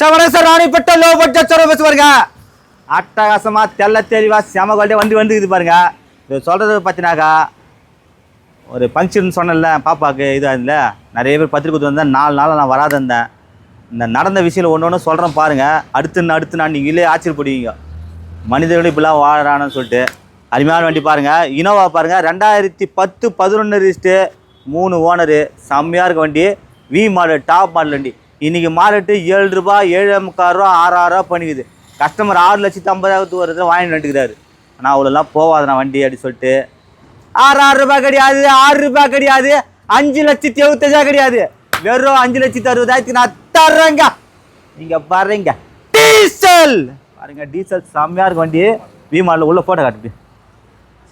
சவரச ராணிப்பட்ட low budget service பாருங்க. அட்டகாசமா தெள்ள தெளிவா செம குவாலிட்டி வண்டி வந்துக்குது பாருங்க. இது சொல்றது பார்த்தீங்கன்னாக்கா ஒரு ஃபங்க்ஷன் சொன்னேன்ல பாப்பாவுக்கு இதாக இல்லை நிறைய பேர் பத்திரிக்கை கொடுத்து வந்தேன். நாலு நாள் நான் வராத இருந்தேன். இந்த நடந்த விஷயம் ஒன்று ஒன்று சொல்கிறேன் பாருங்க. அடுத்து நான் அடுத்து நான் நீங்களே ஆச்சரியப்படுவீங்க மனிதர்களும் இப்படிலாம் வாழறான்னு சொல்லிட்டு. அருமையான வண்டி பாருங்க. இனோவா பாருங்க. ரெண்டாயிரத்தி பத்து பதினொன்று ரிஜிஸ்ட்டு மூணு ஓனரு செம்மையாக இருக்க வண்டி. வி மாடல் டாப் மாடல் வண்டி. இன்றைக்கி மாடட்டு ஏழு ரூபா ஏழு முக்கால் ரூபா ஆறாயிரம் ரூபா பண்ணிக்குது. கஸ்டமர் ஆறு லட்சத்து ஐம்பதாயிரத்து ஒரு வாங்கிட்டு வந்துக்கிறாரு ஆனால் அவ்வளோலாம் போகாதண்ணா வண்டி அப்படின்னு சொல்லிட்டு. ஆறு ஆறு ரூபாய் கிடையாது ஆறு ரூபாய் கிடையாது அஞ்சு லட்சத்தி எழுபத்தஞ்சா கிடையாது. வெறும் அஞ்சு லட்சத்தி அறுபதாயிரத்துக்கு நான் தர்றேங்க. நீங்கள் பாருங்க. டீசல்! பாருங்க டீசல் செம்மையா இருக்கும் வண்டி. விமானில் உள்ள போட்டோ காட்டுது.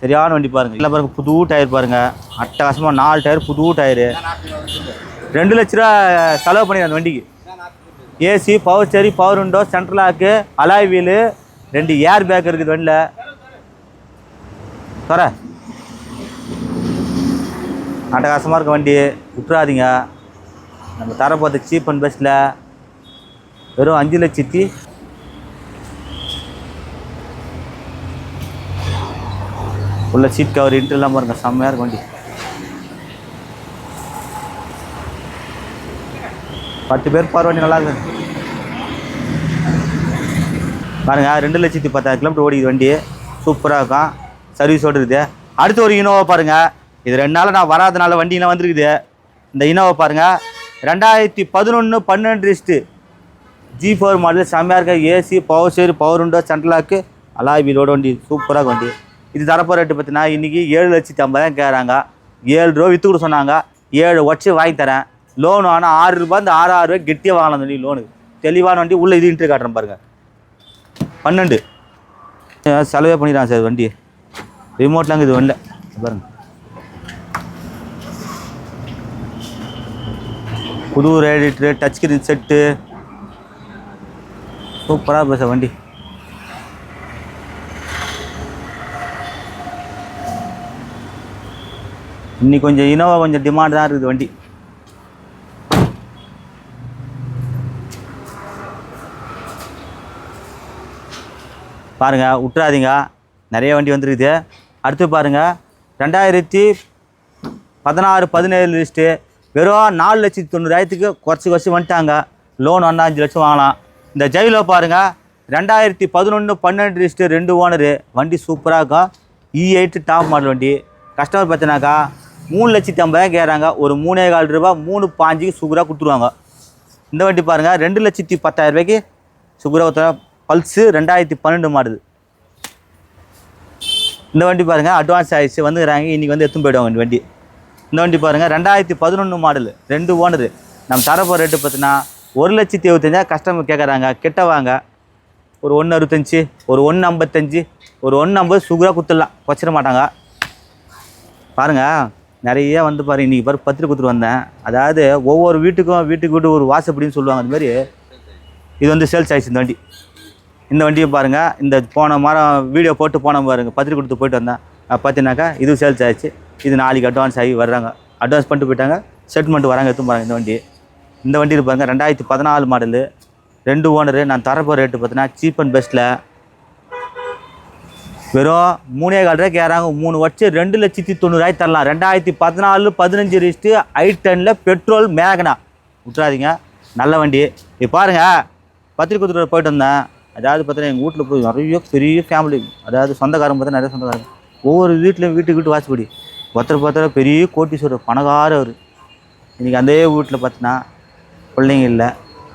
சரியான வண்டி பாருங்க. இல்லை பாருங்க புது டயர் பாருங்க. அட்டகாசமாக நாலு டயர் புது டயரு ரெண்டு லட்ச ரூபா செலவு பண்ணி அந்த வண்டிக்கு. AC power steering power window central lock alloy wheel ரெண்டு ஏர் பேக் இருக்குது வண்டியில். தர. அட்டகாசமாக இருக்க வண்டி விட்டுறாதீங்க. நம்ம தர பார்த்த சீப் அண்ட் பெஸ்ட்டில் வெறும் அஞ்சு லட்சத்தி. உள்ள சீட் கவர் இன்ட்ரெல்லாம் இல்லாமல் பாருங்க செம்மையாக இருக்கும் வண்டி. பத்து பேர் போகிற வண்டி நல்லா இருக்கு பாருங்க ரெண்டு லட்சத்தி பத்தாயிரம் கிலோமீட்டர் ஓடிக்குது வண்டி. சூப்பராக இருக்கும் சர்வீஸ் ஓடுறது அடுத்து ஒரு இனோவா பாருங்க. இது ரெண்டு நாள் நான் வராதனால வண்டியெலாம் வந்துருக்குது. இந்த இனோவா பாருங்க. ரெண்டாயிரத்தி பதினொன்று பன்னெண்டு ரிஸ்ட்டு ஜி ஃபோர் மாடல் செம்மையாக இருக்க. ஏசி பவர் ஸ்டேர் பவர் உண்டோ சென்ட்ரலாக்கு அலாய் வீலோட வண்டி. சூப்பராக வண்டி. இது தரப்போ ரேட்டு பார்த்தீங்கன்னா இன்றைக்கி ஏழு லட்சத்தி ஐம்பதாயிரம் கேட்குறாங்க ஏழு ரூபா விற்று கூட சொன்னாங்க. ஏழு ஒட்சி வாங்கி தரேன். லோன் ஆனால் ஆறு ரூபாய் இந்த ஆறு ஆறு ரூபாய் கெட்டியாக வாங்கலாம் சொல்லி லோனு தெளிவான வண்டி உள்ளே இது இன்ட்ரி காட்டுறேன் பாருங்கள் பன்னெண்டு. செலவே பண்ணிடுறான் சார் வண்டி ரிமோட்லாம் இது வண்டியில் பாருங்க. புது ரேடிட்ரு டச் ஸ்க்ரீன் செட்டு சூப்பராக பேச வண்டி. இன்னைக்கு கொஞ்சம் இனோவா கொஞ்சம் டிமாண்ட் தான் இருக்குது வண்டி. பாருங்கள் விட்டுறாதீங்க நிறைய வண்டி வந்துருக்குது. அடுத்து பாருங்கள் ரெண்டாயிரத்தி பதினாறு பதினேழு லிஸ்ட்டு வெறும் நாலு லட்சத்தி தொண்ணூறாயிரத்துக்கு குறைச்சி குறைச்சி வந்துட்டாங்க. லோன் ஒன்றா அஞ்சு லட்சம் வாங்கலாம். இந்த ஜெயிலோ பாருங்கள் ரெண்டாயிரத்தி பதினொன்று பன்னெண்டு லிஸ்ட்டு ரெண்டு ஓனரு வண்டி சூப்பராக இருக்கும் இ எயிட்டு டாப் மாடல் வண்டி. கஸ்டமர் பார்த்தினாக்கா மூணு லட்சத்தி ஐம்பதாயிரம் கேட்குறாங்க. ஒரு மூணே கால் ரூபா மூணு பாஞ்சுக்கு சூப்பராக கொடுத்துருவாங்க. இந்த வண்டி பாருங்கள் ரெண்டு லட்சத்தி பத்தாயிரம் ரூபாய்க்கு சுகராக பல்ஸு ரெண்டாயிரத்தி பன்னெண்டு மாடல். இந்த வண்டி பாருங்கள் அட்வான்ஸ் ஆயிடுச்சு வந்துக்கிறாங்க. இன்றைக்கி வந்து எடுத்துன்னு போயிடுவாங்க இந்த வண்டி. இந்த வண்டி பாருங்கள் ரெண்டாயிரத்தி பதினொன்று மாடல் ரெண்டு ஓனரு. நம்ம தரப்போ ரேட்டு பார்த்தீங்கன்னா ஒரு லட்சத்தி இருபத்தஞ்சா கஸ்டமர் கேட்குறாங்க கிட்ட வாங்க ஒரு ஒன்று அறுபத்தஞ்சி ஒரு ஒன்று ஐம்பத்தஞ்சு ஒரு ஒன்று ஐம்பது சுகராக கொடுத்துடலாம் வச்சிட மாட்டாங்க. பாருங்கள் நிறைய வந்து பாரு இன்றைக்கி பாரு பத்திரிக்கை கொடுத்துட்டு வந்தேன். அதாவது ஒவ்வொரு வீட்டுக்கும் வீட்டுக்கு வீட்டு ஒரு வாசப்படின்னு சொல்லுவாங்க அந்த மாதிரி இது வந்து சேல்ஸ் ஆயிடுச்சு இந்த வண்டி. இந்த வண்டியை பாருங்கள் இந்த போன மரம் வீடியோ போட்டு போன பாருங்கள் பத்திரிக்கை கொடுத்து போயிட்டு வந்தேன். பார்த்தீங்கன்னாக்கா இது சேல்ஸ் ஆகிடுச்சு இது நாளைக்கு அட்வான்ஸ் ஆகி வர்றாங்க. அட்வான்ஸ் பண்ணிட்டு போயிட்டாங்க. செட்டில்மெண்ட் வராங்க எடுத்து போகிறாங்க இந்த வண்டி. இந்த வண்டியில் பாருங்கள் ரெண்டாயிரத்தி பதினாலு மாடலு ரெண்டு ஓனரு நான் தரப்போ ரேட்டு பார்த்தீங்கன்னா சீப் அண்ட் பெஸ்ட்டில் வெறும் மூணே கால் ரூபாய் கேட்குறாங்க மூணு வருஷம் ரெண்டு லட்சத்தி தொண்ணூறாயிரம் தரலாம். ரெண்டாயிரத்தி பதினாலு பதினஞ்சு ரிஸ்ட்டு ஐ டெனில் பெட்ரோல் மேகனா விட்றாதீங்க நல்ல வண்டி. இப்போ பாருங்கள் பத்திரிக்கை போயிட்டு வந்தேன். அதாவது பார்த்தீங்கன்னா எங்கள் வீட்டில் போய் நிறைய பெரிய ஃபேமிலி அதாவது சொந்தக்காரங்க பார்த்தா நிறைய சொந்தக்காரங்க. ஒவ்வொரு வீட்லேயும் வீட்டுக்கு வீட்டு வாசப்படி. ஒருத்தர் பார்த்தா பெரிய கோட்டீஸ்வரர் பணக்கார அவர். இன்றைக்கி அந்த வீட்டில் பார்த்தீங்கன்னா பிள்ளைங்க இல்லை.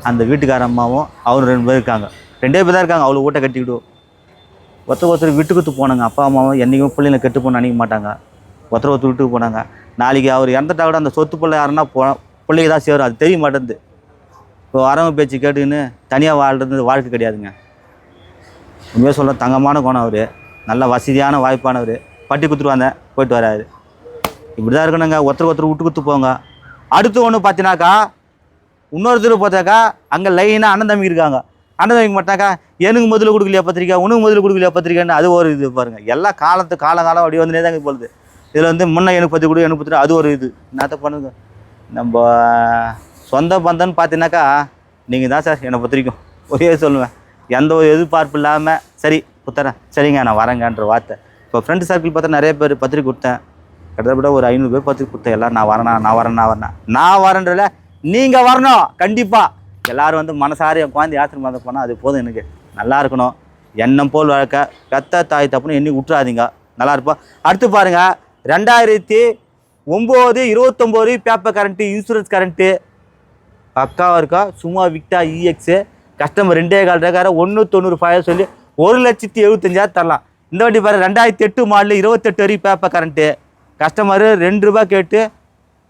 அந்த வீட்டுக்கார அம்மாவும் அவரும் ரெண்டு பேர் இருக்காங்க. ரெண்டே பேர் தான் இருக்காங்க. அவ்வளோ வீட்டை கட்டிக்கிடுவோம் ஒருத்தர் ஒருத்தர் வீட்டுக்கு கொடுத்து போனாங்க. அப்பா அம்மாவும் என்றைக்கும் பிள்ளைங்களை கெட்டு போன நினைக்க மாட்டாங்க. ஒருத்தர் ஒருத்தர் வீட்டுக்கு போனாங்க. நாளைக்கு அவர் இறந்துட்டா கூட அந்த சொத்து பிள்ளை யாருன்னா போ பிள்ளைங்க தான் சேரும். அது தெரிய மாட்டேங்குது. இப்போ வரவங்க பேச்சு கேட்டுக்கின்னு தனியாக வாழ்கிறது வாழ்க்கை கிடையாதுங்க. உண்மையாக சொல்ல தங்கமான குணம் அவர். நல்ல வசதியான வாய்ப்பானவர். பட்டி கொடுத்துருவாங்க போயிட்டு வராரு. இப்படி தான் இருக்கணுங்க. ஒருத்தர் ஒருத்தர் விட்டு கொடுத்து போங்க. அடுத்து ஒன்று பார்த்தினாக்கா இன்னொருத்தர் பார்த்தாக்கா அங்கே லைனாக அண்ணன் தம்பி இருக்காங்க. அண்ணன் தம்பிக்கு மாட்டாக்கா எனக்கு முதல்ல கொடுக்கலையா பத்திரிக்கை உனக்கு முதல்ல கொடுக்கலையா பத்திரிக்கைன்னு அது ஒரு இது பாருங்கள் எல்லா காலத்து காலம் காலம் அப்படி வந்துனே தாங்க போகுது. இதில் வந்து முன்ன எனக்கு பற்றி கொடு எனக்கு பற்றி அது ஒரு இது. என்னத்த பண்ணுங்க? நம்ம சொந்த பந்தம்னு பார்த்தீங்கன்னாக்கா நீங்கள் தான் சார் என்னை பத்திரிக்கும். ஒரே சொல்லுவேன். எந்த ஒரு எதிர்பார்ப்பு இல்லாமல் சரி புத்தரேன் சரிங்க நான் வரேங்கன்ற வார்த்தை. இப்போ ஃப்ரெண்டு சர்க்கிள் பார்த்தா நிறைய பேர் பத்திரிக்கை கொடுத்தேன். கிட்டத்தட்ட ஒரு ஐநூறு பேர் பத்திரிக்கை கொடுத்தேன். எல்லாம் நான் வரேன் நான் வரேன் நான் வரேன். நான் வரேன்றல நீங்கள் வரணும் கண்டிப்பாக எல்லாரும் வந்து மனசார குழந்தை யாத்திரை மதம் போனால் அது போதும் எனக்கு. நல்லா இருக்கணும். எண்ணம் போல் வழக்க. பெத்த தாய் தப்புன்னு எண்ணி விட்டுறாதீங்க நல்லா இருப்போம். அடுத்து பாருங்க ரெண்டாயிரத்தி ஒம்பது இருபத்தொம்போது பேப்பர் கரண்ட்டு இன்சூரன்ஸ் கரண்ட்டு பக்காவாக இருக்கா? சும்மா விக்டா இஎக்ஸு கஸ்டமர் ரெண்டே கால் ரேக்கார ஒன்று தொண்ணூறு சொல்லி ஒரு லட்சத்தி எழுபத்தஞ்சாயிரம் தரலாம். இந்த வண்டி பாரு ரெண்டாயிரத்தி எட்டு மாடல் இருபத்தெட்டு வரைக்கும் பேப்பர் கரண்ட்டு கஸ்டமரு ரெண்டு ரூபாய் கேட்டு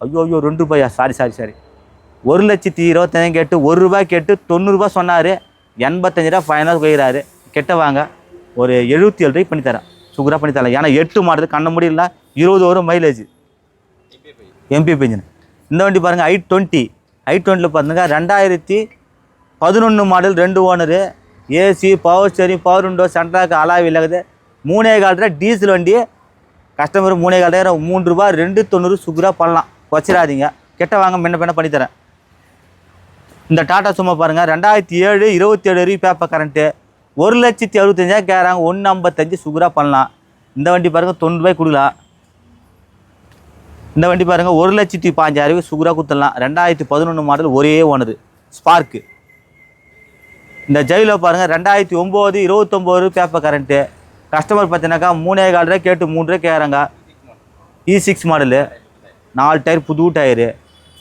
ஐயோ ஐயோ ரெண்டு ரூபாயா? சாரி சாரி சாரி ஒரு லட்சத்தி இருபத்தஞ்சாயிரம் கேட்டு ஒரு ரூபாய் கேட்டு தொண்ணூறுரூபா சொன்னார். எண்பத்தஞ்சு ரூபா ஃபைனல் போயிறாரு கெட்ட வாங்க. ஒரு எழுபத்தி ஏழு ரூபாய் பண்ணி தரேன். சுகராக பண்ணித்தரலாம் ஏன்னா எட்டு மாடல் கண்ண முடியல இருபது வரும் மைலேஜ் எம்பி பெஞ்சின் இந்த வண்டி பாருங்கள் ஐ டுவெண்ட்டி ஐ டுவெண்ட்டியில் பார்த்தீங்கன்னா ரெண்டாயிரத்தி பதினொன்று மாடல் ரெண்டு owner AC power steering power window central lock Alawi இல்லாது மூணே காலத்தில் டீசல் வண்டி. கஸ்டமர் மூணே காலத்தில் மூணு ரூபா ரெண்டு தொண்ணூறு சுகராக பண்ணலாம். வச்சிடாதீங்க. கெட்ட வாங்க முன்ன பின்ன பண்ணித்தரேன் இந்த டாட்டா சும்மா பாருங்கள் ரெண்டாயிரத்தி ஏழு இருபத்தி ஏழு வரைக்கும் பேப்பர் கரண்ட்டு ஒரு லட்சத்தி அறுபத்தஞ்சாயிரம் கேட்குறாங்க ஒன்று ஐம்பத்தஞ்சு சுகராக பண்ணலாம். இந்த வண்டி பாருங்கள் தொண்ணூறுபாய் கொடுக்கலாம். இந்த வண்டி பாருங்கள் ஒரு லட்சத்தி பாஞ்சாயிரம் சுகராக கொடுத்துடலாம். ரெண்டாயிரத்தி பதினொன்று மாடல் ஒரே ஓனரு ஸ்பார்க்கு இந்த ஜெயில பாருங்கள் ரெண்டாயிரத்தி ஒம்பது இருபத்தொம்போது பேப்பர் கரண்ட்டு கஸ்டமர் பார்த்தீங்கன்னாக்கா மூணே கால் ரூபா கேட்டு மூணு ரூபா கேட்குறாங்க இ e சிக்ஸ் மாடலு நாலு டயர் புது டயரு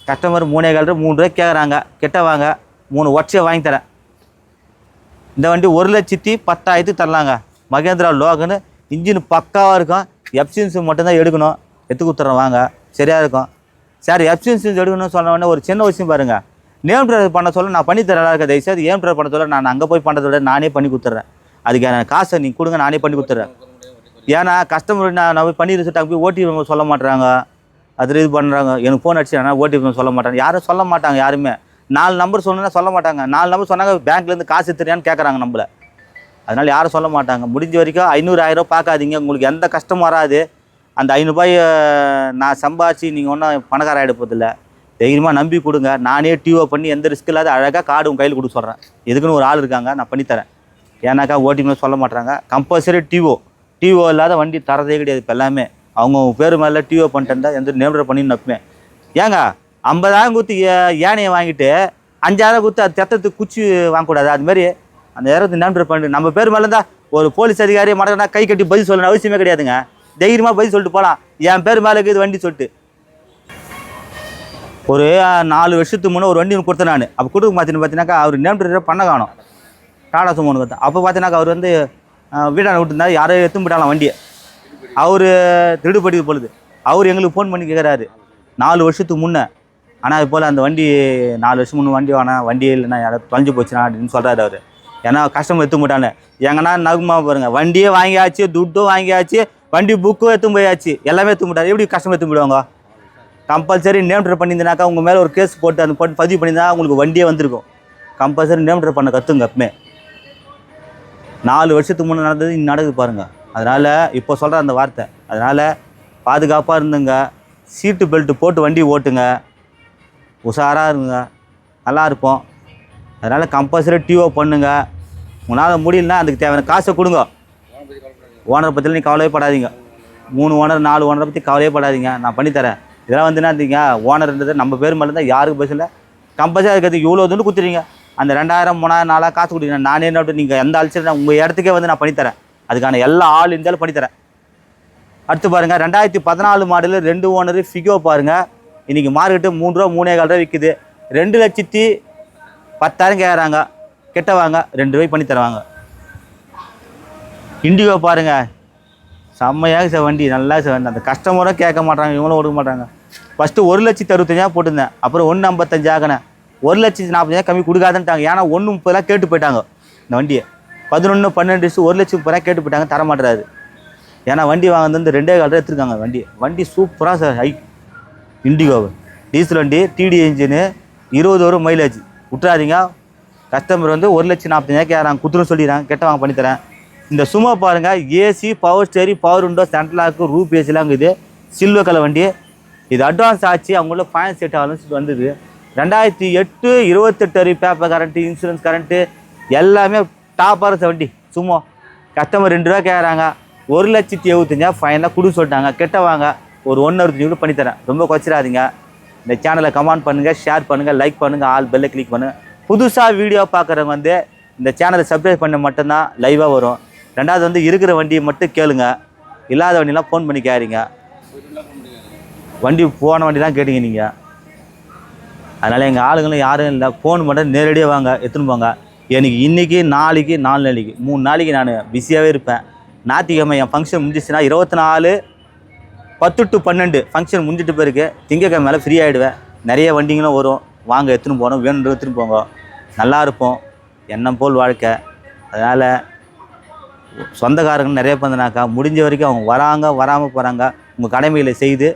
கஸ்டமர் மூணே கால் ரூபா மூணு ரூபா கேட்குறாங்க கெட்ட வாங்க மூணு ஒட்சியை வாங்கி தரேன். இந்த வண்டி ஒரு லட்சத்தி பத்தாயிரத்துக்கு தரலாங்க. மகேந்திரா லோகனு இன்ஜின் பக்காவாக இருக்கும். எப்சின்ஸ் மட்டும்தான் எடுக்கணும். எடுத்து கொடுத்துட்றேன் வாங்க. சரியாக இருக்கும். சார் எப்சின்ஸ் எடுக்கணும்னு சொன்ன உடனே ஒரு சின்ன விஷயம் பாருங்கள் நேம் ட்ரைவர் பண்ண சொல்ல நான் பண்ணி தரலாம் இருக்க தயவுசெய்து ஏம் ட்ரைவர் பண்ண சொல்ல? நான் அங்கே போய் பண்ணுறத விட நானே பண்ணி கொடுத்துட்றேன். அதுக்கான காசை நீங்கள் கொடுங்க நானே பண்ணி கொடுத்துட்றேன். ஏன்னா கஸ்டமர் நான் நான் போய் பண்ணி வச்சுட்டு போய் ஓடிபி சொல்ல மாட்றாங்க. அது இது பண்ணுறாங்க எனக்கு ஃபோன் அடிச்சு ஆனால் ஓடிபி சொல்ல மாட்டாங்க. யாரும் சொல்ல மாட்டாங்க யாருமே. நாலு நம்பர் சொன்னால் சொல்ல மாட்டாங்க. நாலு நம்பர் சொன்னாங்க பேங்க்லேருந்து காசு தெரியான்னு கேட்குறாங்க நம்மளை. அதனால் யாரும் சொல்ல மாட்டாங்க. முடிஞ்ச வரைக்கும் ஐநூறு ஆயிரம் பார்க்காதீங்க உங்களுக்கு எந்த கஷ்டமும் வராது. அந்த ஐநூறுபாய் நான் சம்பாதிச்சு நீங்கள் ஒன்றும் பணக்கார ஆகிட தைரியமாக நம்பி கொடுங்க. நானே டியூவை பண்ணி எந்த ரிஸ்க் இல்லாத அழகாக கார்டு உங்கள் கையில் கொடுக்க சொல்கிறேன் எதுக்குன்னு ஒரு ஆள் இருக்காங்க நான் பண்ணித்தரேன் ஏன்னாக்கா ஓட்டிமே சொல்ல மாட்டாங்க கம்பல்சரி டிஓ டிஓ இல்லாத வண்டி தரதே கிடையாது இப்போ எல்லாமே. அவங்க பேர் மேலே டிஓ பண்ணிட்டு இருந்தால் எந்த நேம்டர் பண்ணி நப்பேன் ஏங்க ஐம்பதாயிரம் கொடுத்து ஏ- யானையை வாங்கிட்டு அஞ்சாயிரம் கொடுத்து அது தெத்தத்துக்கு குச்சி வாங்கக்கூடாது. அதுமாரி அந்த நேரத்தை நேம்டர் பண்ணி நம்ம பேர் மேலே இருந்தால் ஒரு போலீஸ் அதிகாரி மடனா கை கட்டி பதில் சொல்லணும் அவசியமே கிடையாதுங்க. தைரியமாக பதில் சொல்லிட்டு போகலாம் என் பேர் மேலே இருக்குது வண்டி சொல்லிட்டு. ஒரு நாலு வருஷத்துக்கு முன்னே ஒரு வண்டி ஒன்று கொடுத்தேன் நான். அப்போ கொடுக்க பார்த்தீங்கன்னு பார்த்தீங்கன்னாக்கா அவர் நேம் பண்ண காணும். டாடா சுமோனு ஒன்று அப்போ பார்த்தீங்கன்னாக்கா அவர் வந்து அஹ், விட்டுருந்தார். யாரோ எடுத்து போயிட்டாலாம் வண்டியை. அவர் திருடுபடி பொழுது அவர் எங்களுக்கு ஃபோன் பண்ணி கேட்குறாரு நாலு வருஷத்துக்கு முன்னே. ஆனால் அது போல் அந்த வண்டி நாலு வருஷம் முன்னே வண்டி வேணாம் வண்டி இல்லைன்னா யாராவது தொலைஞ்சு போச்சுனா அப்படின்னு சொல்கிறாரு அவர். ஏன்னா கஷ்டம் எடுத்து போட்டானே எங்கன்னா நகுமா பாருங்க. வண்டியே வாங்கியாச்சு துட்டும் வாங்கியாச்சு வண்டி புக்கும் எடுத்து போயாச்சு. எல்லாமே எடுத்து போட்டாரு எப்படி கஷ்டம் எடுத்து போயிடுவாங்க? கம்பல்சரி நேம் ட்ரை பண்ணியிருந்தாக்கா உங்கள் மேலே ஒரு கேஸ் போட்டு அந்த போட்டு பதிவு பண்ணியிருந்தா உங்களுக்கு வண்டியே வந்திருக்கும். கம்பல்சரி நேம் ட்ரை பண்ண கற்றுங்க எப்பவுமே நாலு வருஷத்துக்கு முன்னே நடந்தது இன்னும் நடக்குது பாருங்கள் அதனால் இப்போ சொல்கிற அந்த வார்த்தை. அதனால் பாதுகாப்பாக இருந்துங்க. சீட்டு பெல்ட்டு போட்டு வண்டி ஓட்டுங்க. உஷாராக இருங்க. நல்லா இருப்போம் அதனால் கம்பல்சரி டிஓ பண்ணுங்க. உங்களால் முடியலன்னா அதுக்கு தேவையான காசை கொடுங்க. ஓனரை பற்றிலாம் நீ கவலையே படாதீங்க. மூணு ஓனர் நாலு ஓனரை பற்றி கவலையே படாதீங்க. நான் பண்ணித்தரேன். இதெல்லாம் வந்து என்ன இருந்தீங்க ஓனர்ன்றது நம்ம பேர் மேலே இருந்தால் யாருக்கு பேசல. கம்பல்சரி அதுக்கு இவ்வளோ துண்டு கொடுத்துறீங்க அந்த ரெண்டாயிரம் மூணாயிரம் நாளாக காசு கொடுங்க நானே என்ன நீங்கள் எந்த அழிச்சிருந்தா உங்கள் இடத்துக்கே வந்து நான் பண்ணித்தரேன் அதுக்கான எல்லா ஆள் இருந்தாலும் பண்ணித்தரேன் அடுத்து பாருங்கள் ரெண்டாயிரத்தி பதினாலு மாடலு ரெண்டு ஓனர் ஃபிகோ பாருங்க. இன்றைக்கி மார்க்கெட்டு மூணு ரூபா மூணே கால் ரூபா விற்குது ரெண்டு லட்சத்தி பத்தாயிரம் கேட்குறாங்க. கெட்ட வாங்க ரெண்டு ரூபாய் பண்ணி தருவாங்க. இண்டிகோ பாருங்க. செம்மையாக சார் வண்டி நல்லா சார் வண்டி. அந்த கஸ்டமரும் கேட்க மாட்டாங்க இவங்களும் கொடுக்க மாட்டாங்க. ஃபஸ்ட்டு ஒரு லட்சத்து அறுபத்தஞ்சாயிரம் போட்டிருந்தேன் அப்புறம் ஒன்று ஐம்பத்தஞ்சு ஆகினேன் ஒரு லட்சத்தி நாற்பத்தஞ்சா கம்மி கொடுக்காதுன்ட்டாங்க. ஏன்னா ஒன்று முப்பதுலாம் கேட்டு போயிட்டாங்க இந்த வண்டியை. பதினொன்று பன்னெண்டு டிஸ்ட் ஒரு லட்சம் முப்பதுலாம் கேட்டு போயிட்டாங்க தர மாட்டுறாரு. ஏன்னா வண்டி வாங்கினது வந்து ரெண்டே கால் எடுத்துருக்காங்க வண்டி வண்டி சூப்பராக சார் ஹை இண்டிகோவு டீசல் வண்டி டிடி இன்ஜினு இருபது வரும் மைலேஜ் விட்றாதீங்க கஸ்டமர் வந்து ஒரு லட்சம் நாற்பத்தஞ்சாயிரம் கேட்குறாங்க குத்துரும் சொல்லிடுறாங்க கெட்ட வாங்க பண்ணித்தரேன் இந்த சும்மா பாருங்கள் AC power steering power window central lock roof ஏசிலாம் இருக்குது. சில்வர் கலர் வண்டி. இது அட்வான்ஸ் ஆச்சு அவங்கள ஃபைனான்ஸ் செட் ஆகலன்னு வந்தது. ரெண்டாயிரத்தி எட்டு இருபத்தெட்டு வரை பேப்பர் கரண்ட்டு இன்சூரன்ஸ் கரண்ட்டு எல்லாமே டாப்பாக வண்டி. சும்மா கஸ்டமர் ரெண்டு ரூபா கேட்குறாங்க ஒரு லட்சத்தி எழுபத்தஞ்சா ஃபைனலாக கொடுக்க சொல்லிட்டாங்க. கெட்ட வாங்க. ஒரு ஒன்று அறுபத்தஞ்சு கூட பண்ணித்தரேன் ரொம்ப குறைச்சிடாதீங்க இந்த சேனலை கமெண்ட் பண்ணுங்கள் ஷேர் பண்ணுங்கள் லைக் பண்ணுங்கள் ஆல் பெல்லை கிளிக் பண்ணுங்கள் புதுசாக வீடியோ பார்க்குறவங்க வந்து இந்த சேனலை சப்ஸ்கிரைப் பண்ண மட்டும்தான் லைவாக வரும். ரெண்டாவது வந்து இருக்கிற வண்டியை மட்டும் கேளுங்க. இல்லாத வண்டிலாம் ஃபோன் பண்ணி கேறீங்க. வண்டி போன வண்டி தான் கேட்டீங்க நீங்கள் அதனால் எங்கள் ஆளுங்களும் யாரும் இல்லை. ஃபோன் மட்டும் நேரடியாக வாங்க எடுத்துன்னு போங்க. எனக்கு இன்றைக்கி நாளைக்கு நாலு நாளைக்கு மூணு நாளைக்கு நான் பிஸியாகவே இருப்பேன். ஞாயிற்றுக்கிழமை என் ஃபங்க்ஷன் முடிஞ்சிச்சுன்னா இருபத்தி நாலு பத்து டு பன்னெண்டு ஃபங்க்ஷன் முடிஞ்சிட்டு பிறகு திங்கக்கிழமை மேலே ஃப்ரீ ஆகிடுவேன் நிறைய வண்டிங்களும் வரும். வாங்க எடுத்துன்னு போகணும். வேணுன்ற எடுத்துன்னு போங்க. நல்லா இருப்போம். எண்ணம் போல் வாழ்க்கை. அதனால் சொந்தக்காரங்க நிறைய பண்ணனாக்கா முடிஞ்ச வரைக்கும் அவங்க வராங்க வராமல் போகிறாங்க உங்கள் கடமைகளை செய்து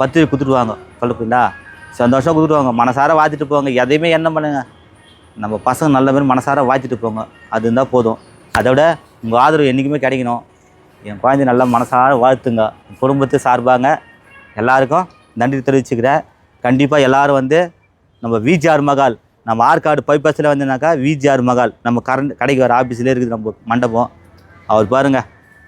பத்திரிக்கை கொடுத்துருவாங்க சொல்லுப்பீங்களா சந்தோஷம் கொடுத்துருவாங்க மனசார வாழ்த்துட்டு போவாங்க எதையுமே என்ன பண்ணுங்கள் நம்ம பசங்க நல்ல மாதிரி மனசார வாழ்த்துட்டு போங்க. அது இருந்தால் போதும். அதை விட உங்கள் ஆதரவு என்றைக்குமே கிடைக்கணும். என் குழந்தை நல்லா மனசார வாழ்த்துங்க. குடும்பத்தை சார்பாங்க. எல்லாருக்கும் நன்றி தெரிவிச்சுக்கிறேன். கண்டிப்பாக எல்லாரும் வந்து நம்ம விஜிஆர் மகால் நம்ம ஆற்காடு பைபாஸில் வந்தோம்னாக்கா விஜிஆர் மகால் நம்ம கரண்ட் கடைக்கு வர ஆஃபீஸ்லேயே இருக்குது நம்ம மண்டபம். அவர் பாருங்கள்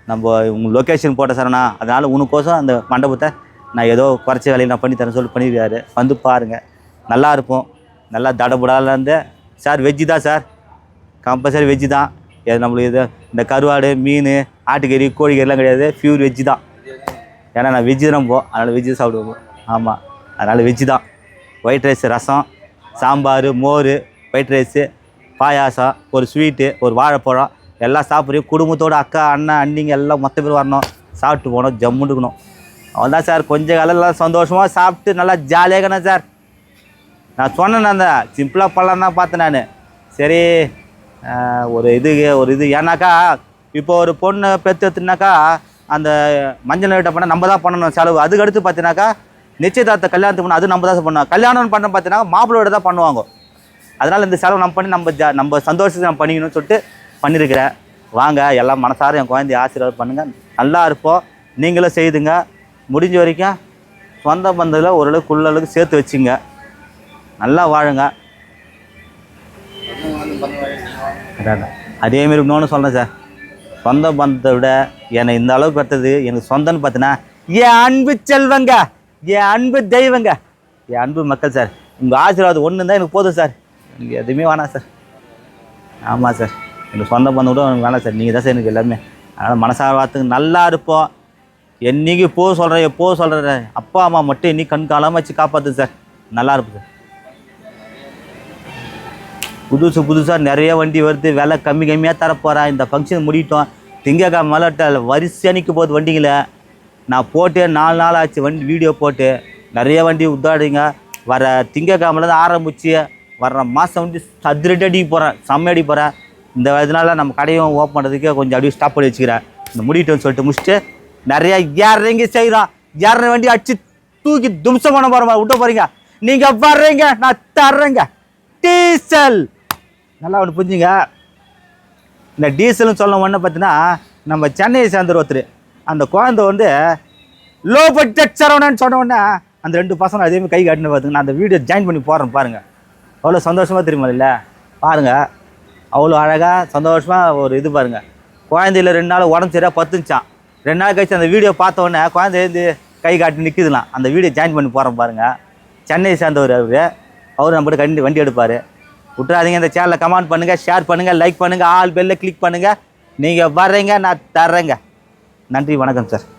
நம்ம உங்கள் லொக்கேஷன் போட்ட சரணா அதனால் உனக்கோசம் அந்த மண்டபத்தை நான் ஏதோ குறைச்ச வேலையை நான் பண்ணி தரேன் சொல்லி பண்ணியிருக்காரு. வந்து பாருங்கள் நல்லா இருப்போம் நல்லா தடபுடால இருந்து சார் வெஜ்ஜு தான் சார். கம்பல்சரி வெஜ்ஜு தான். இது நம்மளுக்கு இது இந்த கருவாடு மீன் ஆட்டுக்கறி கோழிக்கறிலாம் கிடையாது. பியூர் வெஜ்ஜு தான். ஏன்னா நான் வெஜ்ஜு தான் போ அதனால் வெஜ்ஜு சாப்பிடுவோம் ஆமாம் அதனால் வெஜ்ஜு தான். ஒயிட் ரைஸ் ரசம் சாம்பார் மோர் ஒயிட் ரைஸு பாயாசம் ஒரு ஸ்வீட்டு ஒரு வாழைப்பழம் எல்லாம் சாப்பிட்றோம் குடும்பத்தோட அக்கா அண்ணன் அண்ணிங்க எல்லாம் மொத்த பேர் வரணும். சாப்பிட்டு போகணும் ஜம்முன்னு இருக்கணும். அவ்வளோதான் சார் கொஞ்ச காலம் சந்தோஷமாக சாப்பிட்டு நல்லா ஜாலியாக இருக்கணும் சார்? நான் சொன்னேன் அந்த சிம்பிளாக பண்ணலாம் தான் பார்த்தேன் நான். சரி ஒரு இது ஒரு இது. ஏன்னாக்கா இப்போ ஒரு பொண்ணு பெற்று எடுத்துனாக்கா அந்த மஞ்சள் நீட்ட பண்ண நம்ம தான் பண்ணணும் செலவு. அதுக்கு அடுத்து பார்த்தீங்கன்னாக்கா நிச்சயதார்த்த கல்யாணத்துக்கு பண்ண அது நம்ம தான் பண்ணுவோம் கல்யாணம் பண்ண பார்த்தீங்கன்னா மாப்பிள்ளையோட தான் பண்ணுவாங்க. அதனால் இந்த செலவு நம்ம பண்ணி நம்ம ஜா நம்ம சந்தோஷத்தை நம்ம பண்ணிக்கணும்னு சொல்லிட்டு பண்ணியிருக்கிறேன் வாங்க எல்லாம் மனசார என் குழந்தைய ஆசீர்வாதம் பண்ணுங்கள் நல்லா இருப்போம். நீங்களும் செய்துங்க. முடிஞ்ச வரைக்கும் சொந்த பந்தத்தில் ஓரளவுக்கு உள்ளளவுக்கு சேர்த்து வச்சுங்க. நல்லா வாழுங்க. அதேமாரி இன்னொன்று சொல்கிறேன் சார். சொந்த பந்தத்தை விட என்னை இந்த அளவுக்கு பார்த்தது எனக்கு சொந்தம்னு பார்த்தீங்கன்னா என் அன்பு செல்வங்க என் அன்பு தெய்வங்க. என் அன்பு மக்கள் சார். உங்கள் ஆசீர்வாதம் ஒன்று தான் எனக்கு போதும் சார். எனக்கு எதுவுமே வேணாம் சார். ஆமாம் சார். இந்த சொந்த பந்தம் கூட வேணாம் சார். நீங்கள் தான் சார் எனக்கு எல்லாமே. அதனால் மனசார வார்த்தைக்கு நல்லா இருப்போம். என்னைக்கு போ சொல்கிற எப்போ சொல்கிற அப்பா அம்மா மட்டும் இன்னைக்கு கண் காலாமல் வச்சு காப்பாற்று சார். நல்லா இருப்போம் சார். புதுசு புதுசாக நிறைய வண்டி வருது. விலை கம்மி கம்மியாக தரப்போகிறேன் இந்த ஃபங்க்ஷன் முடிட்டோம் திங்கக்கிழமை மலட்ட வரிசையாக நிற்க போகுது வண்டிங்கள. நான் போட்டு நாலு நாள் ஆச்சு வண்டி வீடியோ போட்டு. நிறைய வண்டி உத்தாடுங்க வர திங்கக்காமலேருந்து ஆரம்பிச்சு வர்ற மாதம் வந்து சதுரடி அடிக்க போகிறேன் செம்ம அடி போகிறேன் இந்த இதனால நம்ம கடையும் ஓப்பன் பண்ணுறதுக்கே கொஞ்சம் அப்படியே ஸ்டாப் பண்ணி வச்சுக்கிறேன். இந்த முடிட்டோன்னு சொல்லிட்டு முடிச்சுட்டு நிறையா இறங்கி செய்கிறோம் இறங்க வண்டி அடிச்சு தூக்கி தும்சம் பண்ண போகிற விட்ட போகிறீங்க நீங்கள் வர்றீங்க நான் தர்றேங்க. டீசல். நல்லா ஒன்று புரிஞ்சுங்க. இந்த டீசல்னு சொல்ல ஒன்று பார்த்தீங்கன்னா நம்ம சென்னையை சேர்ந்த ஒருத்தர். அந்த குழந்தை வந்து லோ பட்ஜெட் சரவணன்னு சொன்ன உடனே அந்த ரெண்டு பசங்க அதேமாதிரி கை காட்டினு பார்த்துங்க நான் அந்த வீடியோ ஜாயின் பண்ணி போடுறேன் பாருங்கள் அவ்வளோ சந்தோஷமாக தெரியுமா இல்லை? பாருங்கள் அவ்வளோ அழகாக சந்தோஷமாக ஒரு இது பாருங்கள் குழந்தையில ரெண்டு நாள் உடம்பு சரியாக பத்துச்சான் ரெண்டு நாள் கழிச்சு அந்த வீடியோ பார்த்த உடனே குழந்தை எழுந்து கை காட்டி நிற்குதுலாம் அந்த வீடியோ ஜாயின் பண்ணி போகிறோம் பாருங்கள் சென்னையை சேர்ந்தவர் அவர். அவர் நம்மகிட்ட கண்டி வண்டி எடுப்பார். விட்றாதீங்க இந்த சேனலை கமெண்ட் பண்ணுங்கள் ஷேர் பண்ணுங்கள் லைக் பண்ணுங்கள் ஆல் பெல்லில் கிளிக் பண்ணுங்கள் நீங்கள் வர்றீங்க நான் தர்றேங்க. நன்றி வணக்கம் சார்